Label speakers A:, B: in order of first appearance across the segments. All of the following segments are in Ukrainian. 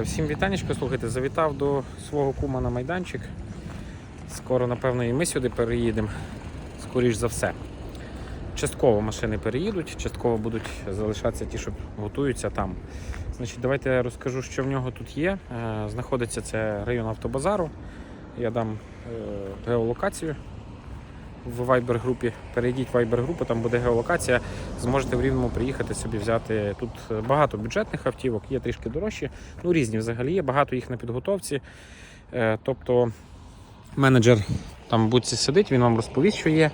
A: всім вітанечко. Слухайте, завітав до свого кума на майданчик. Скоро, напевно, і ми сюди переїдемо. Скоріш за все. Частково машини переїдуть, частково будуть залишатися ті, що готуються там. Значить, давайте я розкажу, що в нього тут є. Е, Знаходиться це район автобазару. Я дам е, геолокацію в Viber групі. Перейдіть в Viber групу, там буде геолокація. Зможете в рівному приїхати собі взяти. Тут багато бюджетних автівок, є трішки дорожчі, ну різні взагалі є, багато їх на підготовці. Е, Тобто менеджер там в будці сидить, він вам розповість, що є.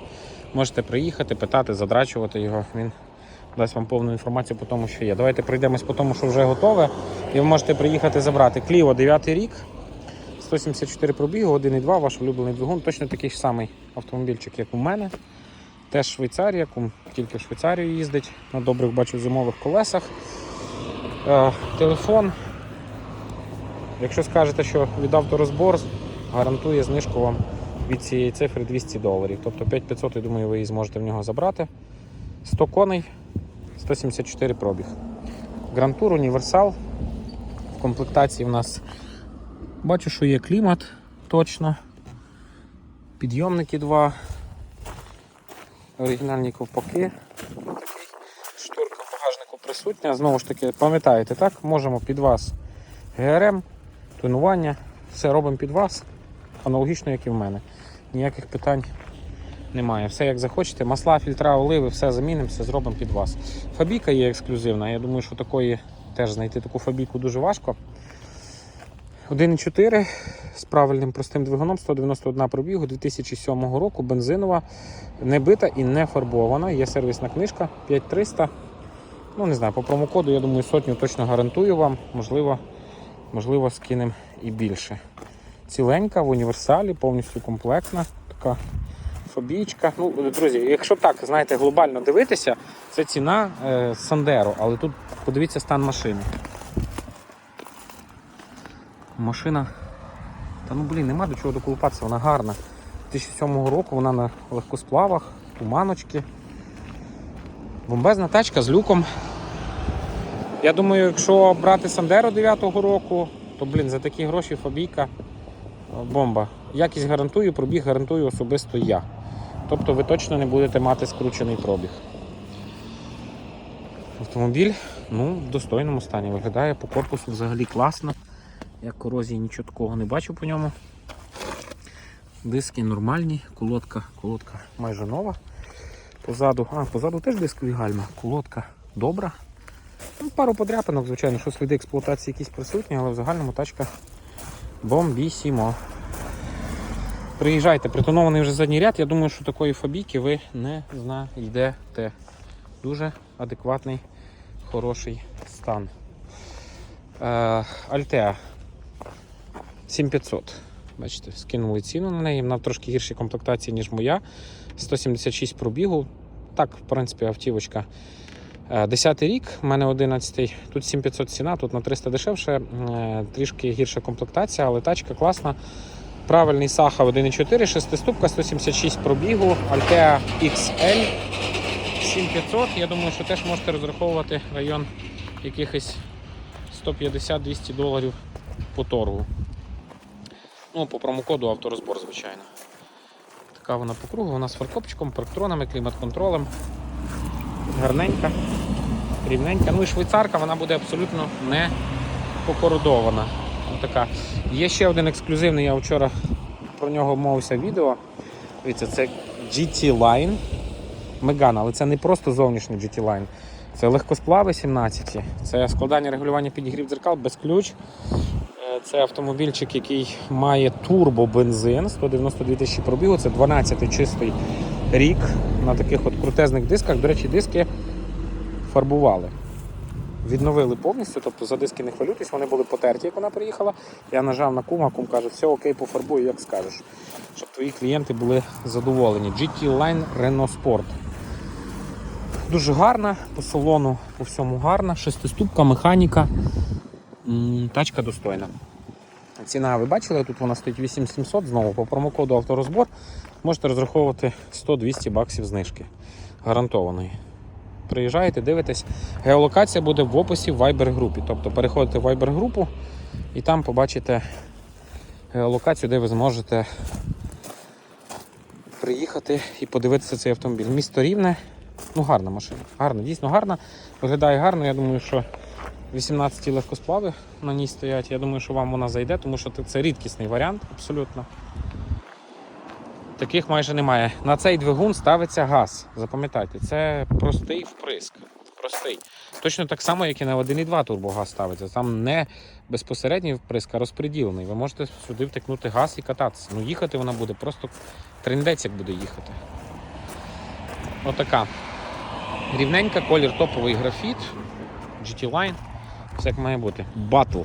A: Можете приїхати, питати, задрачувати його. Він дасть вам повну інформацію по тому, що є. Давайте пройдемось по тому, що вже готове. І ви можете приїхати забрати. Кліо 9 рік, 174 пробігу, 1,2, ваш улюблений двигун. Точно такий ж самий автомобільчик, як у мене. Теж Швейцарія, кум тільки в Швейцарію їздить на добрих бачу зимових колесах. Е, телефон. Якщо скажете, що від авторозбор, гарантує знижку вам від цієї цифри 200 доларів. Тобто 5500, я думаю, ви її зможете в нього забрати. 100 коней, 174 пробіг. Грантур, універсал. В комплектації в нас бачу, що є клімат точно. Підйомники два. Оригінальні ковпаки. Шторка в багажнику присутня. Знову ж таки, пам'ятаєте, так? Можемо під вас ГРМ, тонування, все робимо під вас, аналогічно, як і в мене. Ніяких питань немає. Все як захочете. Масла, фільтра, оливи, все замінимо, все зробимо під вас. Фабіка є ексклюзивна. Я думаю, що такої теж знайти таку фабіку дуже важко. 1,4 з правильним простим двигуном, 191 пробігу 2007 року, бензинова, не бита і не фарбована. Є сервісна книжка 5300. Ну, не знаю, по промокоду, я думаю, сотню точно гарантую вам. Можливо, можливо скинемо і більше. Ціленька в універсалі, повністю комплектна. Така фобійка. Ну, друзі, якщо так, знаєте, глобально дивитися, це ціна е, Сандеро, але тут подивіться стан машини. Машина. Та ну блін, нема до чого доколупатися, вона гарна. 2007 року вона на легкосплавах, туманочки. Бомбезна тачка з люком. Я думаю, якщо брати Сандеро 9-го року, то блін, за такі гроші фабійка е, бомба. Якість гарантую, пробіг гарантую особисто я. Тобто ви точно не будете мати скручений пробіг. Автомобіль ну, в достойному стані виглядає по корпусу взагалі класно. Я корозії нічого такого не бачу по ньому. Диски нормальні, колодка, колодка майже нова. Позаду, а, позаду теж дискові гальма, колодка добра. Ну, пару подряпинок, звичайно, що сліди експлуатації якісь присутні, але в загальному тачка бомбісімо. Приїжджайте, притонований вже задній ряд. Я думаю, що такої фабійки ви не знайдете. Дуже адекватний, хороший стан. Альтеа 7500. Бачите, скинули ціну на неї. Вона в трошки гіршій комплектації, ніж моя. 176 пробігу. Так, в принципі, автівочка. Е, 10 рік, в мене 11-й. Тут 7500 ціна, тут на 300 дешевше, е, трішки гірша комплектація, але тачка класна. Правильний Сахав 1.4, 6 ступка, 176 пробігу, Altea XL 7500. Я думаю, що теж можете розраховувати район якихось 150-200 доларів по торгу. Ну, по промокоду авторозбор, звичайно. Така вона по кругу, вона з фаркопчиком, парктронами, клімат-контролем. Гарненька, рівненька. Ну і швейцарка, вона буде абсолютно не покородована. Така. Є ще один ексклюзивний, я вчора про нього мовився відео. Дивіться, це GT Line Megane, але це не просто зовнішній GT Line. Це легкосплави 17. Це складання регулювання підігрів дзеркал без ключ. Це автомобільчик, який має турбобензин, 192 тисячі пробігу, це 12 чистий рік на таких от крутезних дисках. До речі, диски фарбували. Відновили повністю, тобто за диски не хвилюйтесь, вони були потерті, як вона приїхала. Я нажав на кум, а кум каже, все окей, пофарбую, як скажеш. Щоб твої клієнти були задоволені. GT Line Renault Sport. Дуже гарна, по салону по всьому гарна, шестиступка, механіка. Тачка достойна. Ціна ви бачили, тут вона стоїть 8700, знову по промокоду авторозбор. Можете розраховувати 100-200 баксів знижки. Гарантованої. Приїжджаєте, дивитесь. Геолокація буде в описі в Viber групі. Тобто переходите в Viber групу, І там побачите е, локацію, де ви зможете приїхати і подивитися цей автомобіль. Місто Рівне. Ну, гарна машина. Гарна, дійсно гарна. Виглядає гарно. Я думаю, що 18 легкосплави на ній стоять. Я думаю, що вам вона зайде, тому що це рідкісний варіант абсолютно. Таких майже немає. На цей двигун ставиться газ. Запам'ятайте, це простий вприск. Простий. Точно так само, як і на 1,2 турбогаз ставиться. Там не безпосередній вприск, а розподілений. Ви можете сюди втикнути газ і кататися. Ну, їхати вона буде просто трендець, як буде їхати. Отака. Рівненька, колір топовий графіт. GT Line. Все як має бути. Батл.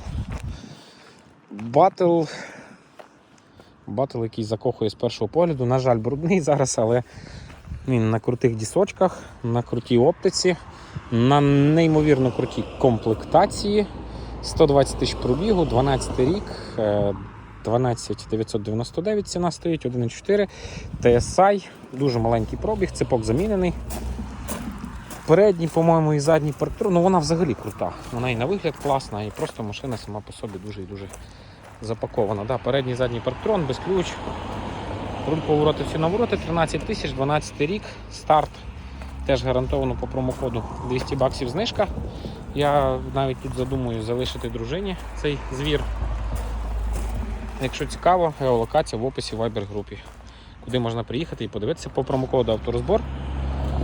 A: Батл. Батл, який закохує з першого погляду. На жаль, брудний зараз, але він на крутих дісочках, на крутій оптиці, на неймовірно крутій комплектації. 120 тисяч пробігу, 12 рік, е, 12 999 ціна стоїть, 1,4 TSI, дуже маленький пробіг, цепок замінений. Передній, по-моєму, і задній парктron, ну вона взагалі крута. Вона і на вигляд класна, і просто машина сама по собі дуже і дуже запакована. Да, передній задній парктрон, без ключ. Руль повороти всі навороти, 13 тисяч, 12 рік, старт. Теж гарантовано по промокоду 200 баксів знижка. Я навіть тут задумую залишити дружині цей звір. Якщо цікаво, геолокація в описі в Viber групі, куди можна приїхати і подивитися по промокоду авторозбор.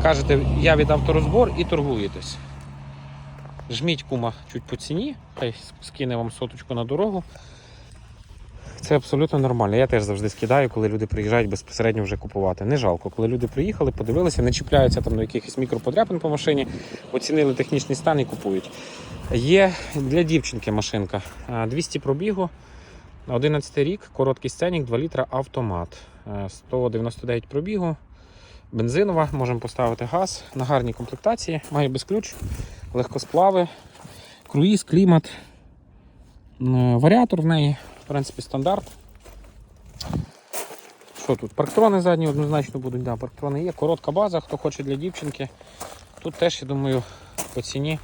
A: Кажете, я від авторозбор і торгуєтесь. Жміть кума чуть по ціні, хай скине вам соточку на дорогу. Це абсолютно нормально. Я теж завжди скидаю, коли люди приїжджають безпосередньо вже купувати. Не жалко, коли люди приїхали, подивилися, не чіпляються там до якихось мікроподряпин по машині, оцінили технічний стан і купують. Є для дівчинки машинка. 200 пробігу, 11 рік, короткий сценік, 2 літра автомат. Е, 199 пробігу. Бензинова, можемо поставити газ на гарній комплектації, має без ключ, легкосплави, круїз, клімат, варіатор в неї, в принципі, стандарт. Що тут? Парктрони задні однозначно будуть, да, парктрони є. Коротка база, хто хоче для дівчинки. Тут теж, я думаю, по ціні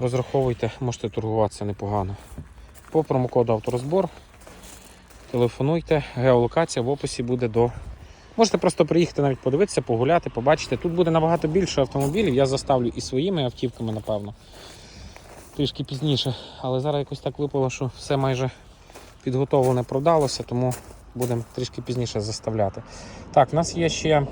A: розраховуйте, можете торгуватися непогано. По промокоду авторозбор. Телефонуйте, геолокація в описі буде до Можете просто приїхати навіть подивитися, погуляти, побачити. Тут буде набагато більше автомобілів. Я заставлю і своїми автівками, напевно. Трішки пізніше. Але зараз якось так випало, що все майже підготовлене продалося, тому будемо трішки пізніше заставляти. Так, в нас є ще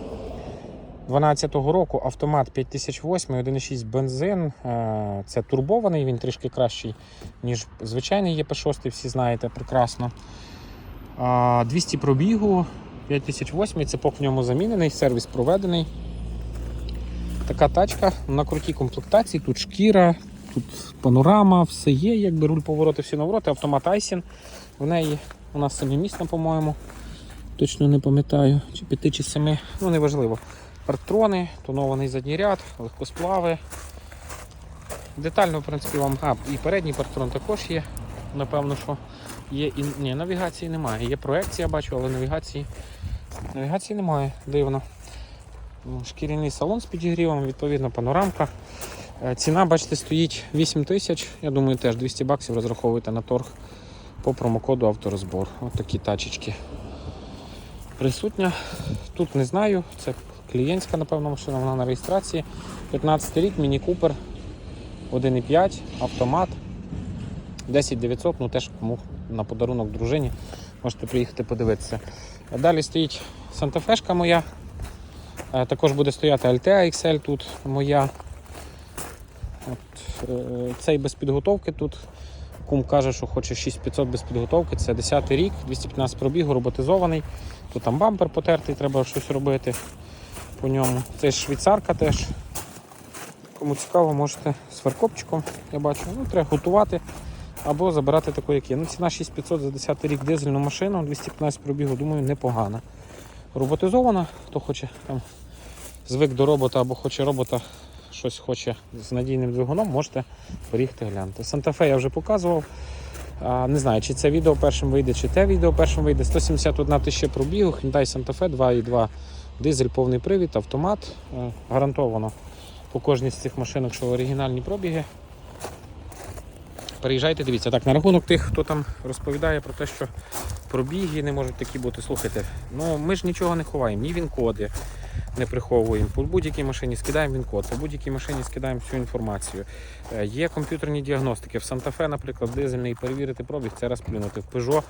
A: 12-го року автомат 5008, 1,6 бензин. Е, Це турбований, він трішки кращий, ніж звичайний ЄП6, всі знаєте прекрасно. 200 пробігу, 5008, цепок в ньому замінений, сервіс проведений. Така тачка на крутій комплектації, тут шкіра, тут панорама, все є, якби руль повороти, всі навороти, автомат Айсін. В неї у нас семимісна, по-моєму. Точно не пам'ятаю, чи 5 чи 7, ну неважливо. Парктрони, тонований задній ряд, легкосплави. Детально, в принципі, вам. А, і передній парктрон також є. Напевно, що є і. Ні, навігації немає. Є проекція, бачу, але навігації. Навігації немає, дивно. Шкіряний салон з підігрівом, відповідно, панорамка. Е, Ціна, бачите, стоїть 8 тисяч. Я думаю, теж 200 баксів розраховуйте на торг по промокоду авторозбор. Ось такі тачечки. Присутня. Тут не знаю, це клієнтська, напевно, машина, вона на реєстрації. 15 рік, міні Купер 1,5, автомат. 10 900, ну теж кому на подарунок дружині. Можете приїхати подивитися. Далі стоїть Санта-Фешка моя. Е, Також буде стояти Altea XL тут моя. От, е, цей без підготовки тут. Кум каже, що хоче 6500 без підготовки. Це 10 рік, 215 пробігу, роботизований. Тут там бампер потертий, треба щось робити по ньому. Це ж швейцарка теж. Кому цікаво, можете з я бачу. Ну, треба готувати або забирати таку, як є. Ну, ціна 6500 за 10 рік дизельну машину, 215 пробігу, думаю, непогана. Роботизована, хто хоче там звик до робота або хоче робота, щось хоче з надійним двигуном, можете приїхати глянути. Санта-Фе я вже показував. А, не знаю, чи це відео першим вийде, чи те відео першим вийде. 171 тисяча пробігу, Hyundai Santa Fe 2.2 дизель, повний привід, автомат. Е, Гарантовано по кожній з цих машинок, що оригінальні пробіги. Приїжджайте, дивіться. Так, на рахунок тих, хто там розповідає про те, що пробіги не можуть такі бути. Слухайте, ну ми ж нічого не ховаємо, ні він-коди не приховуємо. По будь-якій машині скидаємо він-код, по будь-якій машині скидаємо всю інформацію. Е, Є комп'ютерні діагностики. В Санта-Фе, наприклад, дизельний перевірити пробіг, це раз плюнути. В Peugeot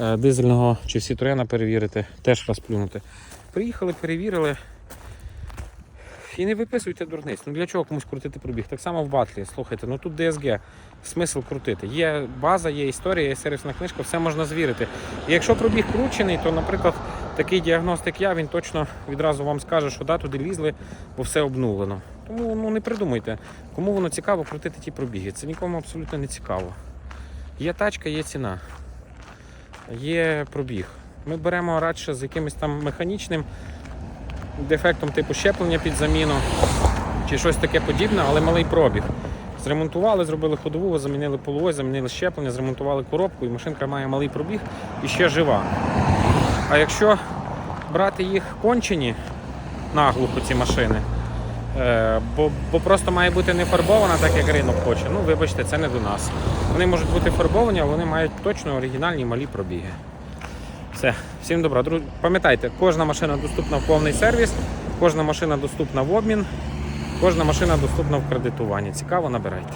A: е, дизельного чи в Citroёn перевірити, теж раз плюнути. Приїхали, перевірили. І не виписуйте дурниць. Ну для чого комусь крутити пробіг? Так само в батлі. Слухайте, ну тут DSG. Смисл крутити. Є база, є історія, є сервісна книжка, все можна звірити. І якщо пробіг кручений, то, наприклад, такий діагностик я, він точно відразу вам скаже, що да, туди лізли, бо все обнулено. Тому ну, не придумуйте, кому воно цікаво крутити ті пробіги. Це нікому абсолютно не цікаво. Є тачка, є ціна, є пробіг. Ми беремо радше з якимось там механічним дефектом типу щеплення під заміну чи щось таке подібне, але малий пробіг. Зремонтували, зробили ходову, замінили полуось, замінили щеплення, зремонтували коробку, і машинка має малий пробіг і ще жива. А якщо брати їх кончені наглухо ці машини, е, бо, бо просто має бути не фарбована, так як ринок хоче. Ну, вибачте, це не до нас. Вони можуть бути фарбовані, але вони мають точно оригінальні малі пробіги. Все, всім добра. Друзі, пам'ятайте, кожна машина доступна в повний сервіс, кожна машина доступна в обмін, кожна машина доступна в кредитуванні. Цікаво, набирайте.